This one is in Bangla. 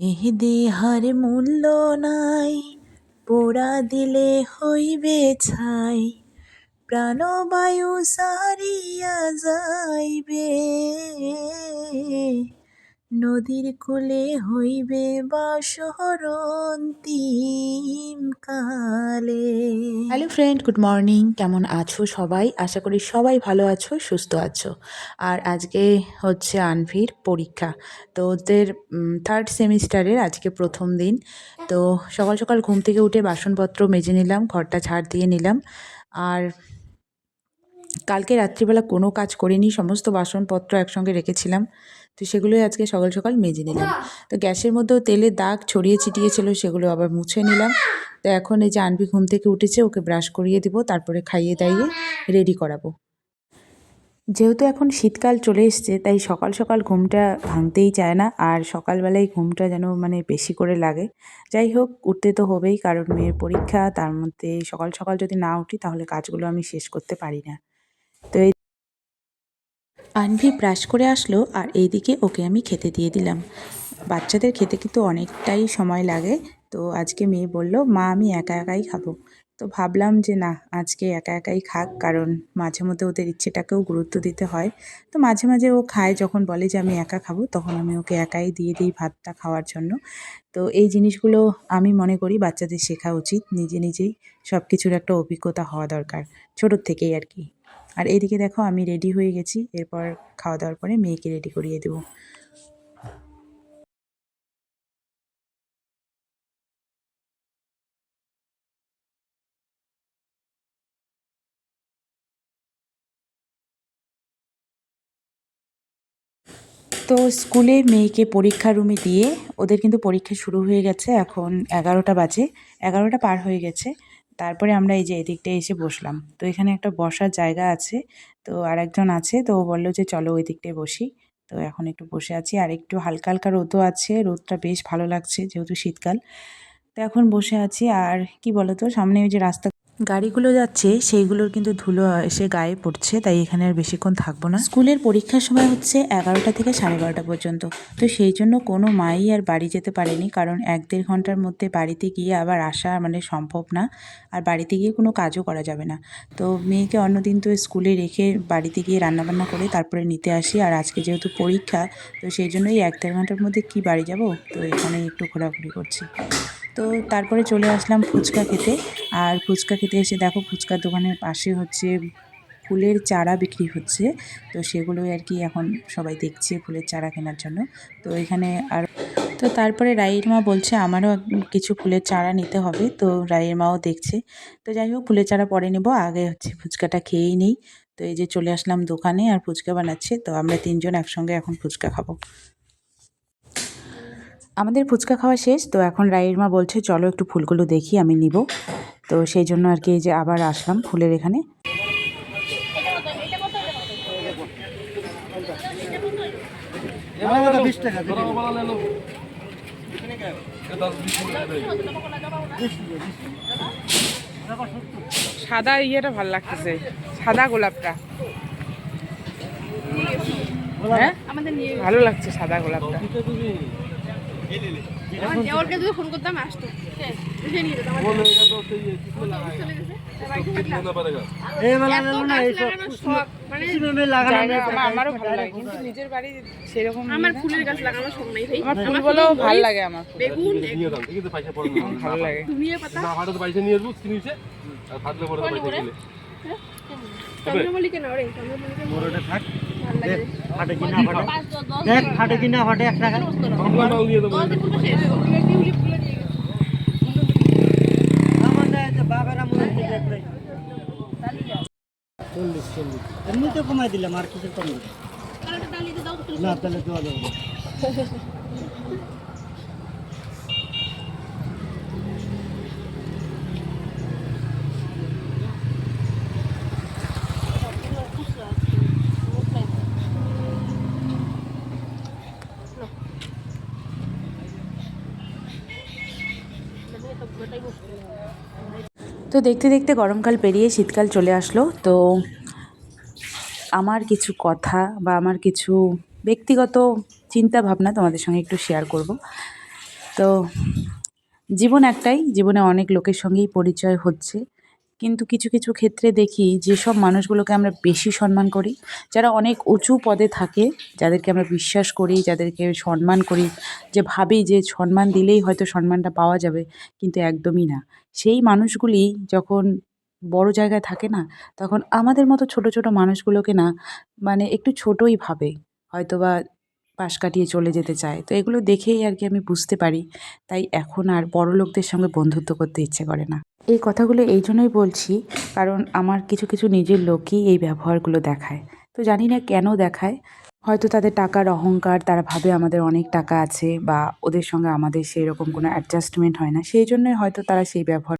এহ দেহার মূল্য নাই পোড়া দিলে হইবে ছাই প্রাণবায়ু সারিয়া যাইবে। নদীর কূলে হইবে বাসর অন্তিম কালে। হ্যালো ফ্রেন্ড গুড মর্নিং কেমন আছো সবাই? আশা করি সবাই ভালো আছো, সুস্থ আছো। আর আজকে হচ্ছে আনভির পরীক্ষা। তো ওদের থার্ড সেমিস্টারের আজকে প্রথম দিন। তো সকাল সকাল ঘুম থেকে উঠে বাসনপত্র মেজে নিলাম, ঘরটা ঝাড় দিয়ে নিলাম। আর কালকে রাত্রিবেলা কোনো কাজ করিনি, সমস্ত বাসনপত্র একসঙ্গে রেখেছিলাম। তো সেগুলোই আজকে সকাল সকাল মেজে নিলাম। তো গ্যাসের মধ্যেও তেলে দাগ ছড়িয়ে ছিটিয়েছিল সেগুলো আবার মুছে নিলাম। তো এখন এই যে আনবি ঘুম থেকে উঠেছে, ওকে ব্রাশ করিয়ে দিব, তারপরে খাইয়ে দাইয়ে রেডি করাবো। যেহেতু এখন শীতকাল চলে এসছে, তাই সকাল সকাল ঘুমটা ভাঙতেই চায় না, আর সকালবেলায় ঘুমটা যেন মানে বেশি করে লাগে। যাই হোক, উঠতে তো হবেই, কারণ মেয়ের পরীক্ষা, তার মধ্যে সকাল সকাল যদি না উঠি, তাহলে কাজগুলো আমি শেষ করতে পারি না। তো এই আনভি ব্রাশ করে আসলো আর এইদিকে ওকে আমি খেতে দিয়ে দিলাম। বাচ্চাদের খেতে কিন্তু অনেকটাই সময় লাগে। তো আজকে মেয়ে বলল, মা, আমি একা একাই খাব। তো ভাবলাম যে, না, আজকে একা একাই খাক, কারণ মাঝে মধ্যে ওদের ইচ্ছেটাকেও গুরুত্ব দিতে হয়। তো মাঝে মাঝে ও খায়, যখন বলে যে, আমি একা খাব, তখন আমি ওকে একাই দিয়ে দিই ভাতটা খাওয়ার জন্য। তো এই জিনিসগুলো আমি মনে করি বাচ্চাদের শেখা উচিত। নিজে নিজেই সব কিছুর একটা অভিজ্ঞতা হওয়া দরকার, ছোটোর থেকেই আর কি। আর এইদিকে দেখো আমি রেডি হয়ে গেছি। এরপর খাওয়া দাওয়ার পরে মেয়েকে রেডি করিয়ে দেবো। তো স্কুলে মেয়েকে পরীক্ষা রুমে দিয়ে, ওদের কিন্তু পরীক্ষা শুরু হয়ে গেছে এখন এগারোটা বাজে। এগারোটা পার হয়ে গেছে। তারপরে আমরা এই যে এদিকটা এসে বসলাম। তো এখানে একটা বসার জায়গা আছে। তো আরেকজন আছে, তো ও বলল যে, চলো ওই দিকটায় বসি। তো এখন একটু বসে আছি। আর একটু হালকা হালকা রোদও আছে। রোদটা বেশ ভালো লাগছে যেহেতু শীতকাল। তো এখন বসে আছি। আর কি বলতো, সামনে ওই যে রাস্তা গাড়িগুলো যাচ্ছে, সেইগুলোর কিন্তু ধুলো এসে গায়ে পড়ছে, তাই এখানে আর বেশিক্ষণ থাকব না। স্কুলের পরীক্ষার সময় হচ্ছে এগারোটা থেকে সাড়ে বারোটা পর্যন্ত। তো সেই জন্য কোনো মাই আর বাড়ি যেতে পারেনি, কারণ এক দেড় ঘণ্টার মধ্যে বাড়িতে গিয়ে আবার আসা মানে সম্ভব না, আর বাড়িতে গিয়ে কোনো কাজও করা যাবে না। তো মেয়েকে অন্যদিন তো স্কুলে রেখে বাড়িতে গিয়ে রান্নাবান্না করে তারপরে নিতে আসি, আর আজকে যেহেতু পরীক্ষা, তো সেই জন্যই এক দেড় ঘণ্টার মধ্যে কি বাড়ি যাব? তো এখানে একটু ঘোরাঘুরি করছি। তো তারপরে চলে আসলাম ফুচকা খেতে। আর ফুচকা খেতে এসে দেখো ফুচকার দোকানের পাশে হচ্ছে ফুলের চারা বিক্রি হচ্ছে। তো সেগুলোই আর কি এখন সবাই দেখছে ফুলের চারা কেনার জন্য। তো এখানে আর তো তারপরে রায়ের মা বলছে, আমারও কিছু ফুলের চারা নিতে হবে। তো রায়ের মাও দেখছে। তো যাই হোক, ফুলের চারা পরে নেব। আগে হচ্ছে ফুচকাটা খেয়েই নেই। তো এই যে চলে আসলাম দোকানে আর ফুচকা বানাচ্ছে। তো আমরা তিনজন একসঙ্গে এখন ফুচকা খাব। আমাদের ফুচকা খাওয়া শেষ তো এখন রায়ের মা বলছে চলো একটু ফুলগুলো দেখি আমি নিব। তো সেই জন্য আর কি যে আবার আসলাম ফুলের এখানে। সাদা ইয়েটা ভালো লাগতেছে সাদা গোলাপটা। হ্যাঁ? ভালো লাগছে সাদা গোলাপটা। ওরকে যদি ফোন করতাম আসতো। নিয়ে যেত আমার চলে গেছে। লাগানোর শখ মানে জায়গা আমার- আমারও ভালো লাগে কিন্তু নিজের বাড়ি সেরকম আমার ফুলের গাছ লাগানোর শখ নাই ভাই। আমার ফুলগুলো ভালো লাগে আমার ফুল। বেগুন আমার ভালো লাগে। চন্দ্রমল্লিকা না ওরে চন্দ্রমল্লিকা ভালো লাগে ফাটে কি না ফাটে দেখ ফাটে কি না ফাটে এক টাকা। চল্লিশ চল্লিশ। এমনিতে কমাই দিলাম আর কিছু কম? দিলাম কালারটা ডালিতে দাও তো না তাহলে দেওয়া যাবে তো দেখতে দেখতে গরমকাল পেরিয়ে শীতকাল চলে আসলো। তো আমার কিছু কথা বা আমার কিছু ব্যক্তিগত চিন্তা ভাবনা তোমাদের সঙ্গে একটু শেয়ার করব। তো জীবন একটাই, জীবনে অনেক লোকের সঙ্গেই পরিচয় হচ্ছে। কিন্তু কিছু কিছু ক্ষেত্রে দেখি যেসব মানুষগুলোকে আমরা বেশি সম্মান করি, যারা অনেক উঁচু পদে থাকে, যাদেরকে আমরা বিশ্বাস করি, যাদেরকে সম্মান করি, যে ভাবি যে সম্মান দিলেই হয়তো সম্মানটা পাওয়া যাবে, কিন্তু একদমই না। সেই মানুষগুলি যখন বড় জায়গায় থাকে না, তখন আমাদের মতো ছোট ছোট মানুষগুলোকে না মানে একটু ছোটই ভাবে হয়তো বা পাশ কাটিয়ে চলে যেতে চায়। তো এগুলো দেখেই আর কি আমি বুঝতে পারি। তাই এখন আর বড় লোকদের সঙ্গে বন্ধুত্ব করতে ইচ্ছে করে না। এই কথাগুলো এই জন্যই বলছি, কারণ আমার কিছু কিছু নিজের লোকই এই ব্যবহারগুলো দেখায়। তো জানি না কেন দেখায়। হয়তো তাদের টাকার অহংকার, তারা ভাবে আমাদের অনেক টাকা আছে বা ওদের সঙ্গে আমাদের সেই রকম কোনো অ্যাডজাস্টমেন্ট হয় না। সেই জন্যই হয়তো তারা সেই ব্যবহার